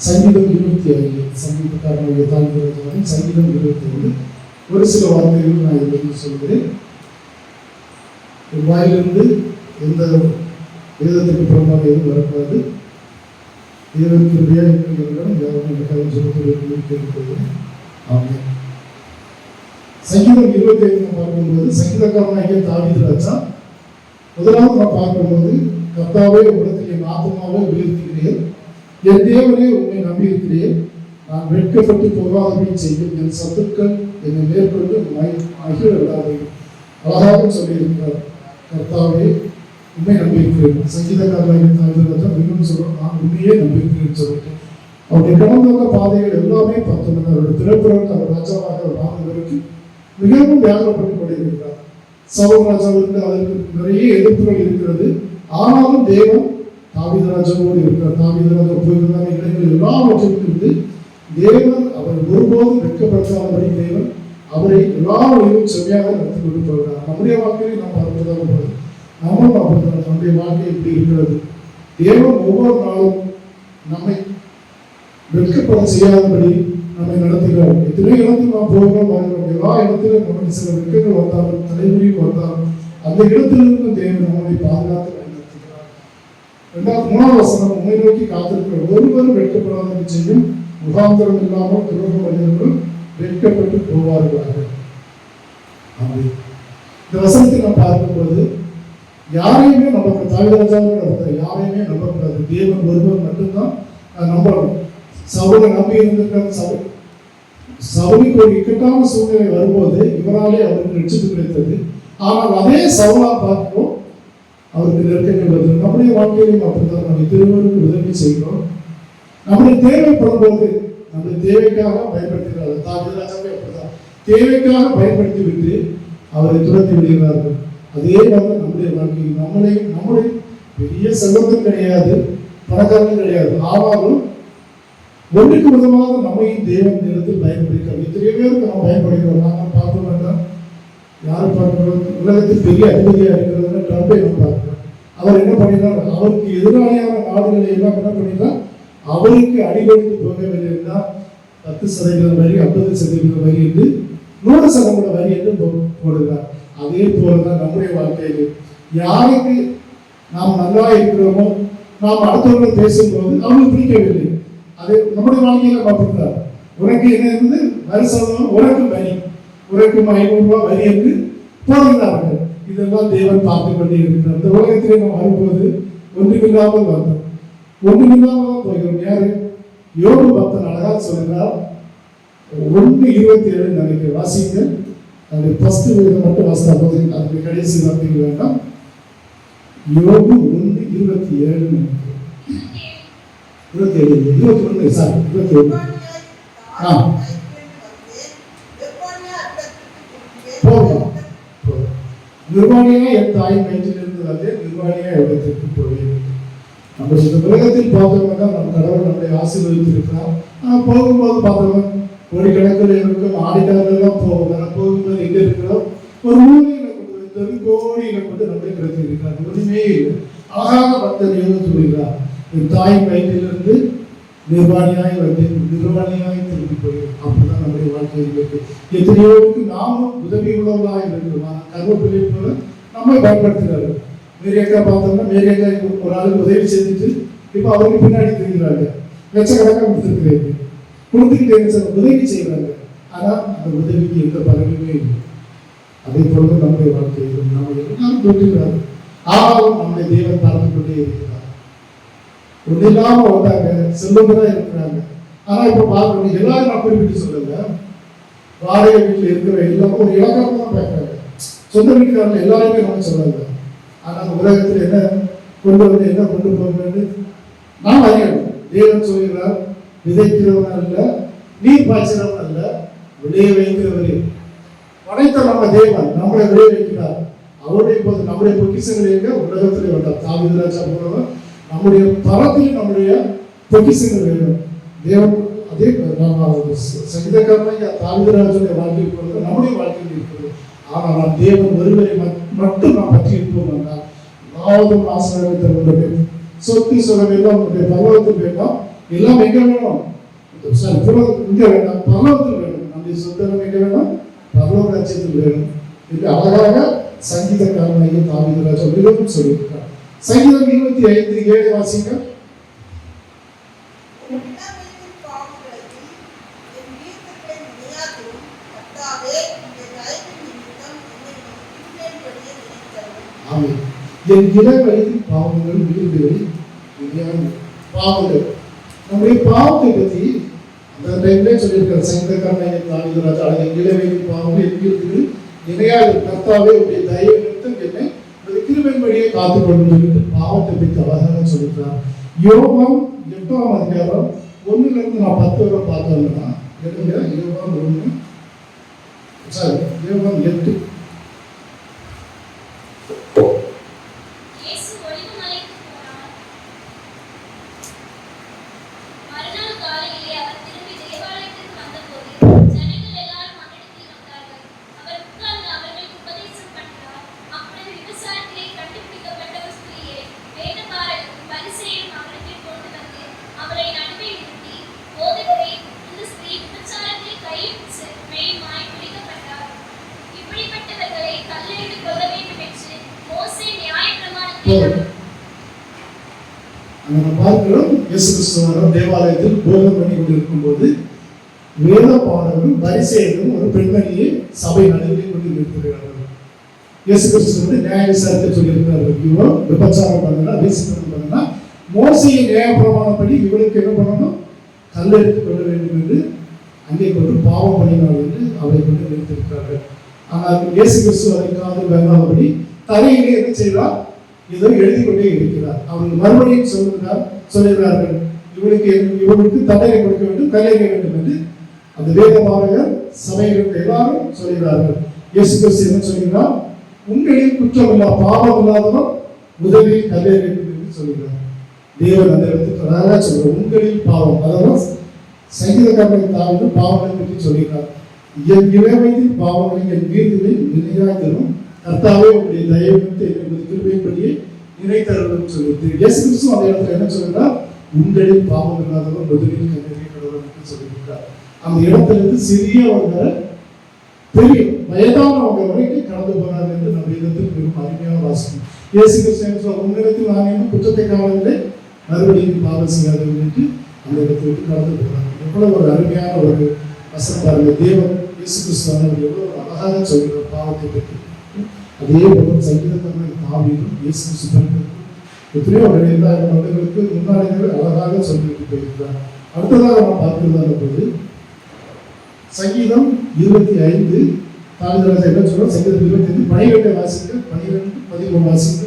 சங்கீதம் இருபத்தி ஐந்து சங்கீதக்காரனுடைய தாழ்வு சங்கீதம் இருபத்தி ஐந்து ஒரு சில வார்த்தைகள் நான் இதிலிருந்து சொல்கிறேன். என் வாயிலிருந்து எந்த வேதத்துக்கு புறமாக எதுவும் வரக்கூடாது. தேவனுக்கு உபயோகிக்கிறவர்களும் யாரும் எனக்காக கதை சொல்லக்கூடிய கேட்கிறேன் ஆமாம் சங்கீதம் இருபத்தி ஐந்து பார்க்கும்போது சங்கீதக்காரனாகிய தாவீது ராஜா முதலாவது நான் பார்க்கும்போது கத்தாவே உலகத்தில் ஆத்மாவே உயர்த்துகிறேன் என் தேவனே உண்மை நம்பியிருக்கிறேன். நான் வெட்கப்பட்டு போகாதபடி செய்யும் என் சத்துக்கள் என்னை மேற்கொண்டு மகி- மகிழ விடாதே அழகாக சொல்லியிருக்கிறார். கர்த்தாவே உண்மை நம்பியிருக்கிறேன். சங்கீதக்காரனாகிய தாவீது இன்னும் சொல்ல நான் உண்மையே நம்பியிருக்கிறேன் சொல்லிட்டு. அவருடைய கடந்து வந்த பாதைகள் எல்லாமே பார்த்தோம். அவருடைய திரைப்புறம் அவர் ராஜாவாக வாழ்ந்தவருக்கு மிகவும் வியாகப்பட்டு கொண்டிருக்கிறார். சவுல் ராஜாவிற்கு அதற்கு நிறைய எதிர்ப்புகள் இருக்கிறது. ஆனாலும் தேவன் தாவிதராஜனோடு இருக்கிற இருக்கிறார் தாவீது இடங்கள் எல்லாவற்றிற்கும் இருந்து தேவன் அவர் ஒருபோதும் வெட்கப்படுத்தாதபடி தேவன் அவரை எல்லா வழியும் செவ்வியாக நடத்தி கொண்டு போகிறார். நம்முடைய வாழ்க்கையை நாம் பார்ப்பதாக நம்மளும் அப்படிதான் நம்முடைய வாழ்க்கை இப்படி இருக்கிறது. தேவன் ஒவ்வொரு நாளும் நம்மை வெட்கப்பட செய்யாதபடி நம்மை நடத்துகிறார். எத்தனை இடத்துக்கு நாம் போகிறோம் எல்லா இடத்திலும் நமக்கு சில வெட்கங்கள் வந்தாலும் தலைமுறையும் வந்தாலும் அந்த இடத்திலிருந்து தேவன் நம்மை பாதுகாத்து இரண்டாவது மூணாவது வசனம் உண்மை நோக்கி காத்திருக்கிற ஒருவரும் வெட்கப்படாத செய்யும் முகாந்திரம் இல்லாமல் துரோக மனிதர்கள் வெட்கப்பட்டு போவார்களாக. இந்த வசனத்தை நாம் பார்க்கும்போது யாரையுமே நமக்கு தாழ்வராஜாவே நடத்த யாரையுமே நம்பக்கூடாது. தேவன் ஒருவர் மட்டும்தான் நம்பணும். சவுலை நம்பி இருந்திருக்கிற சவு சவுலுக்கு ஒரு இக்கட்டான சூழ்நிலை வரும்போது இவராலே அவருக்கு ரட்சிப்பு கிடைத்தது. ஆனால் அதே சவுலா பார்க்கிறோம் அவருக்கு நெருக்கங்கள் வருது நம்முடைய வாழ்க்கையிலும் அப்படித்தான். நம்ம திருவருக்கு உதவி செய்கிறோம். நம்முடைய தேவைப்படும் போது நம்முடைய தேவைக்காக பயன்படுத்துகிறார்கள் தாவிதராஜாவே அப்படிதான் தேவைக்காக பயன்படுத்தி விட்டு அவரை துரத்தி விடுகிறார்கள். அதே மாதிரி நம்முடைய வாழ்க்கையில் நம்மளை நம்முடைய பெரிய செல்வந்தம் கிடையாது பணக்காரன் கிடையாது. ஆனாலும் ஒன்றுக்கு விதமாக நம்மையும் தேவன் இடத்தில் பயன்படுத்திக்கிறோம் எத்தனையோ பேருக்கு நம்ம பயன்படுகிறோம். நாங்கள் பார்த்தோம் என்றால் யார் பார்க்கிறோம் உலகத்தில் பெரிய அதிபதியாக இருக்கிறது நட்பை வைப்பார் அவர் என்ன பண்ணினார் அவருக்கு எதிராளியான நாடுகளை எல்லாம் என்ன பண்ணினார் அவருக்கு அடிபடித்து போகவில்லை என்றால் பத்து சதவீதம் வரி ஐம்பது சதவீதம் வரி என்று நூறு சதவீத வரி என்று போடுகிறார். அதே போலதான் நம்முடைய வாழ்க்கையில். யாருக்கு நாம் நல்லா இருக்கிறோமோ நாம் அடுத்தவர்கள் பேசும்போது அவங்களுக்கு பிடிக்கவில்லை. அது நம்முடைய வாழ்க்கையில பார்த்துட்டார் உனக்கு என்ன இருந்தது வரி சதவீதம் உனக்கு வரி. உனக்கு ஐநூறு ரூபாய் வரி என்று போடுகிறார்கள். இதெல்லாம் தேவன் பார்த்து கொண்டே இருக்கிறார் இந்த உலகத்திலே நாம் வரும்போது ஒன்றுமில்லாமல் வந்தோம். ஒன்றுமில்லாமல் போகிறோம். யாரு? யோக பக்தன் அழகா சொல்கிறார். ஒன்று இருபத்தி ஏழு நினைக்கிறேன் வாசிங்கள். அது ஃபஸ்ட்டு விதம் மட்டும் வாசித்தா போது அதுக்கு கடைசி வார்த்தைகள் வேண்டாம். யோகு ஒன்று இருபத்தி ஏழு இருபத்தி ஏழு இருபத்தி ஒன்று சார் இருபத்தி ஒன்று ஆ. நிர்வாணியாக என் தாயின் வயிற்றிலிருந்து வந்து நிர்வாணியாக இடத்திற்கு போவேன் நம்ம சில உலகத்தில் பார்த்தோம்னா நம் கடவுள் நம்மளை ஆசீர்வதித்திருக்கிறார். ஆனால் போகும்போது பார்த்தோம் கோடிக்கணக்கில் இருக்கும் ஆடிட்டர்கள்லாம் போவோம் நான் போகும்போது எங்கே இருக்கிறோம்? ஒரு ஊழியில கொண்டு போய் தெருக்கோடியில கொண்டு நம்மளை கிடைத்திருக்கிறார் ஒன்றுமே இல்லை. அழகாக பக்தர் யோகம் சொல்கிறார் என் தாயின் வயிற்றிலிருந்து நிர்வாணியாய் வந்து நிர்வாணியாய் திரும்பி போகிறோம் அப்படிதான் நம்முடைய வாழ்க்கையில் இருக்கு எத்தனையோருக்கு நாமும் உதவி உள்ளவர்களாக இருக்கிறோம் ஆனால் கருவப்பிள்ளை போல நம்மை பயன்படுத்துகிறார்கள் மேரியக்கா பார்த்தோம்னா மேரியக்கா ஒரு ஆளுக்கு உதவி செஞ்சுட்டு இப்போ அவருக்கு பின்னாடி திரும்புகிறாங்க லட்சக்கணக்காக கொடுத்துருக்கிறீங்க. கொடுத்துக்கிட்டே சார் உதவி செய்கிறாங்க. ஆனால் அந்த உதவிக்கு எந்த பலனுமே இல்லை. அதே போல நம்முடைய வாழ்க்கை நம்ம எல்லாரும் தொட்டுகிறார் ஆனாலும் நம்முடைய தேவன் பறந்து கொண்டே இருக்கிறார். ஒன்றில்லாம வந்தாங்க செல்வந்தரா இருக்கிறாங்க. ஆனா இப்ப பார்க்கணும் எல்லாரும் நான் குறிப்பிட்டு சொல்லுங்க வாடகை வீட்டுல இருக்கிற எல்லாம் ஒரு இலக்கம் பேசுறாங்க சொந்த வீட்டுக்காரங்க எல்லாருமே நம்ம சொல்லுங்க ஆனா உலகத்துல என்ன கொண்டு வந்து என்ன கொண்டு போகிறது நாம் அறியணும் தேவன் சொல்கிறார் விதைக்கிறவன் அல்ல நீர் பாய்ச்சிறவன் அல்ல விளைய வைக்கிறவரே. படைத்த நம்ம தேவன் நம்மளை விளைய வைக்கிறார். அவருடைய நம்முடைய பொக்கிசங்கள் எங்க? உலகத்திலே வந்தார். தாவிதராஜா போனவன் நம்முடைய தரத்தில் நம்முடைய பொக்கிசங்கள் வேணும் தேவன் அதே நம்ம சங்கீதக்காரனாக தாவிதராஜனுடைய வாழ்க்கை இருக்கிறது நம்முடைய வாழ்க்கையில் இருக்கிறது. ஆனால் நாம் தேவன் ஒருவரை மட்டும் நாம் பற்றி இருப்போம் என்றால் யாவதும் ஆசிரியத்தை உண்டு. சொத்து சொல்ல வேண்டாம் உங்களுடைய பகவத்தில் வேண்டாம். எல்லாம் எங்க வேணும்? சார் புலகம் இங்க வேண்டாம். பரலோகத்தில் வேணும். நம்முடைய சொந்தம் எங்க வேணும்? பரலோக ராஜ்யத்தில் வேணும். இது அழகாக சங்கீதக்காரனாகிய தாவிதராஜா மிகவும் சொல்லியிருக்கிறார். சங்கீதம் இருபத்தி ஐந்து ஏழு வாசிங்க. என் வீட்டுக்கு பாவங்கள் வீடுகளில் இனியான பாவங்கள். நம்முடைய பாவத்தை பற்றி அந்த டைம்ல சொல்லியிருக்கிற சங்கீதக்காரனாகிய தாவிதராஜா என் இள பாவங்கள் என் வீடுகளில் இணையாக கர்த்தாவே உடைய தயவு உமது கிருபையின்படியே காத்துக்கொள்ளும் என்று பாவத்தை பற்றி அழகாக சொல்லியிருக்கிறார் யோகம் எட்டாம் அதிகாரம் ஒண்ணுல இருந்து நான் பத்து வரை பார்த்தோம்னா எடுங்க யோகம் ஒண்ணு சார் யோகம் எட்டு. நம்ம பார்க்கிறோம் இயேசு கிறிஸ்துவரும் தேவாலயத்தில் போதனை பண்ணி கொண்டிருக்கும் போது வேத பாடலும் பரிசேயரும் ஒரு பெண்மணியை சபை நடுவில் கொண்டு நிறுத்துகிறார்கள் இயேசு கிறிஸ்து வந்து நியாய விசாரிக்க சொல்லியிருக்கிறார்கள் இவோ விபச்சாரம் பண்ணா வேசித்தனம் பண்ணலாம் மோசையின் நியாய பிரமாணப்படி இவளுக்கு என்ன பண்ணணும்? கல்லெடுத்து கொள்ள வேண்டும் என்று அங்கே கொண்டு பாவம் பண்ணினார் என்று அவரை கொண்டு நிறுத்தியிருக்கிறார்கள். ஆனால் இயேசு கிறிஸ்து அதை காது வேண்டாதபடி தலையிலே என்ன செய்வார்? ஏதோ எழுதி கொண்டே இருக்கிறார். அவர்கள் மறுபடியும் சொல்லுகிறார் சொல்லுகிறார்கள் இவனுக்கு இவனுக்கு தண்டனை கொடுக்க வேண்டும் கல்லைக வேண்டும் என்று அந்த வேத பாரகர் சபையில் எல்லாரும் சொல்கிறார்கள் இயேசு கிறிஸ்து என்ன சொல்கிறார் உங்களில் குற்றம் இல்லா பாவம் இல்லாதவன் முதலில் கலை வேண்டும் என்று சொல்கிறார் தேவன் அந்த இடத்துக்கு அழகாக சொல்றார் உங்களில் பாவம். அதாவது சங்கீதக்காரனை தாழ்ந்து பாவங்களை பற்றி சொல்கிறார் என் இளவயதில் பாவங்களை என் வீடுகளில் நினையாதிரும் கர்த்தாவே உங்களுடைய தயவுக்கு எங்களுக்கு கிருபைப்படியே நினைத்தருளும் சொல்லிட்டு இயேசு கிறிஸ்து அந்த இடத்துல என்ன சொல்கிறார் உங்களின் பாவம் இல்லாதவர் முதலில் கண்ணீரை கடவுள் என்று சொல்லியிருக்கிறார். அந்த இடத்துல இருந்து சிறியவங்க பெரிய வயதானவங்க வரைக்கும் கடந்து போனார் என்று நம்ம இடத்தில் பெரும் அருமையான வாசகம். இயேசு கிறிஸ்து என்ன சொல்றார், உன்னிடத்தில் நான் குற்றத்தை காணவில்லை. மறுபடியும் பாவம் செய்யாதவர்கள் என்று அந்த இடத்தை விட்டு கடந்து போனாங்க எவ்வளவு ஒரு அருமையான ஒரு வசனம் பாருங்க தேவன் இயேசு கிறிஸ்துவானவர் எவ்வளவு அழகாக சொல்கிறார் பாவத்தை பற்றி. அதே போல சங்கீதத்தமிழ் காவியம் இயேசு கிறிஸ்து எத்தனையோ ஒரு இரண்டாயிரம் வருடங்களுக்கு முன்னாடிகள் அழகாக சொல்லிட்டு போயிருக்கிறார். அடுத்ததாக நாம் பார்க்கிறதா போது சங்கீதம் இருபத்தி ஐந்து தாழ்ந்த என்ன சொல்றோம் சங்கீதம் இருபத்தி ஐந்து பனிரெண்டு வாசிக்க பனிரெண்டு பதிமூணு வாசிங்க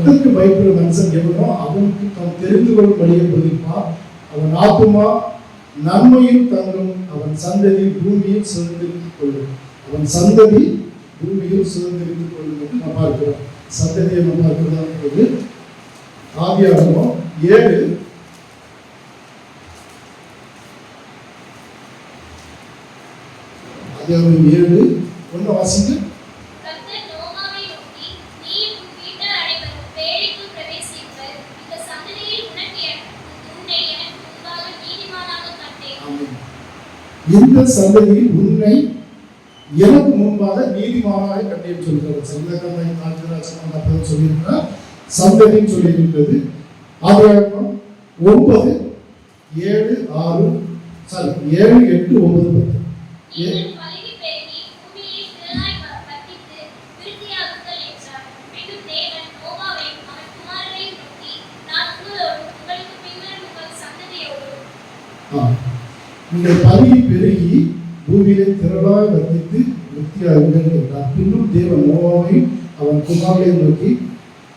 எதற்கு பயப்படுற மனுஷன் எவனோ அவனுக்கு தான் தெரிந்து கொள்ளும் வழியை போதிப்பான் அவன் ஆத்துமா நன்மையும் தங்கும் அவன் சந்ததி பூமியில் சுதந்திரித்துக் கொள்ளும். அவன் சந்ததி பூமியில் சுதந்திரித்துக் கொள்ளும் என்று நம்ம பார்க்கிறோம். சந்ததியை நம்ம பார்க்கிறதான என்பது ஆவியாகவும் ஏழு. அதிகாரம் ஏழு. ஒன்று வாசிங்க கர்த்தர் நோவாவை நோக்கி நீயும் உன் வீட்டார் அனைவரும் பேழைக்குள் பிரவேசியுங்கள் இந்த சந்ததியில் உனக்கு எனக்கு உன்னை எனக்கு முன்பாக நீதிமானாக கண்டேன் ஆமென். இந்த சந்ததியில் உன்னை எனக்கு முன்பாக நீதிமானாக கண்டேன் சொல்கிறார். சங்கீதக்காரனை காஞ்சராசன் அப்பதான் சொல்லியிருக்கிறார். சந்ததின்னு சொல்லியிருக்கிறது. ஆதியாகமம் ஒன்பது ஏழு ஆறு சாரி ஏழு எட்டு ஒன்பது பத்து. நீங்கள் பருகி பெருகி பூமியிலே திரளாய் வர்த்தித்து விருத்தியாகுங்கள் என்றார். பின்னும் தேவன் நோவாவை அவன் குமாரனையும் நோக்கி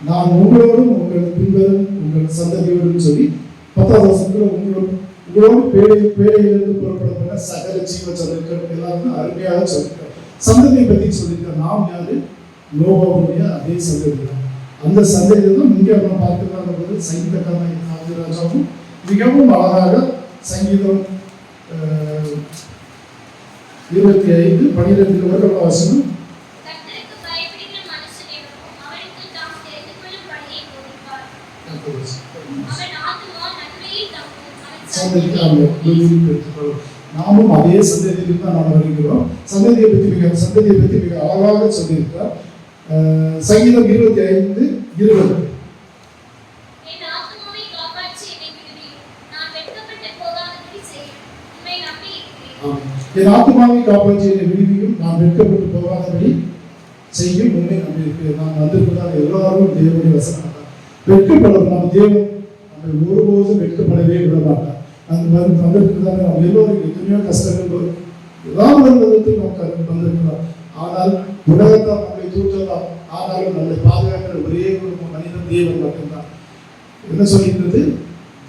நான் உங்களோடும் உங்கள் பின்வரும் உங்கள் சந்ததியோடும் சொல்லி பத்தாவது வருஷத்துல உங்களோடு உங்களோடு பேடை பேடையிலிருந்து புறப்படப்பட்ட சகல ஜீவ சந்திரர்கள் எல்லாரும் அருமையாக சொல்லியிருக்கார் சந்ததியை பற்றி சொல்லியிருக்கார் நாம் யாரு? நோவாவுடைய அதே சந்ததி தான் அந்த சந்ததியை தான் இங்கே நம்ம பார்க்கிறதான போது சங்கீதக்காரன் ராஜாவும் மிகவும் அழகாக சங்கீதம் அஹ், இருபத்தி ஐந்து பனிரெண்டு வருட வாசனம் கர்த்தருக்கு பயப்படுகிற மனுஷனேவோ அவனுக்கு தாம் தெரிந்து கொள்ளும் பணியை கொடுப்பார் அவன் ஆத்துமா நன்மையை தங்கும் அவன் சந்ததிக்கு அந்த விருதி பெற்றுக்கொள்ளும் நாமும் அதே சந்ததியில் தான் நாம் வருகிறோம். சந்ததியை பற்றி மிக சந்ததியை பற்றி மிக அழகாக சொல்லியிருக்கிறார். சங்கீதம் இருபத்தி ஐந்து இருபது என் ஆத்துமாவை காப்பாற்றி என்னை விடுவியும் நான் வெட்கப்பட்டு போகாதபடி செய்யும் உண்மை நம்பி இருக்கிறேன் ஆமென். என் ஆத்மாவை காப்பாற்றி என்னை விடுவியும். நான் வெட்கப்பட்டு போகாதபடி செய்யும். உண்மை நம்பியிருக்கிறேன் நான் வந்திருப்பதால் எல்லாரும் தேவனுடைய வசனம் வெட்கப்படும் நம்ம தேவன் நம்மை ஒருபோதும் வெட்கப்படவே விடமாட்டார். அந்த மாதிரி வந்திருக்கிறதால நம்ம எல்லோரும் எத்தனையோ கஷ்டங்கள் வரும். ஏதாவது ஒரு விதத்தில் நமக்கு வந்திருக்கிறோம் ஆனால் உலகத்தால் நம்மை தூக்கலாம் ஆனாலும் நம்மை பாதுகாக்கிற ஒரே ஒரு மனிதன் தேவன் மட்டும்தான். என்ன சொல்லிக்கிறது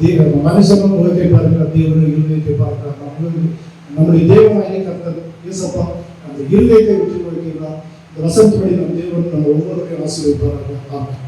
தேவன் மனுஷனும் உலகத்தை பார்க்கிறார் தேவனும் இருதயத்தை பார்க்கிறார். நம்மளும் நம்முடைய தேவனாகிய கர்த்தர் இயேசப்பா அந்த இருதயத்தை விட்டு கொடுக்கிறார் இந்த வசனத்துப்படி நம் தேவன் நம்ம ஒவ்வொருவரையும் ஆசீர்வதிப்பார்கள் ஆமாம்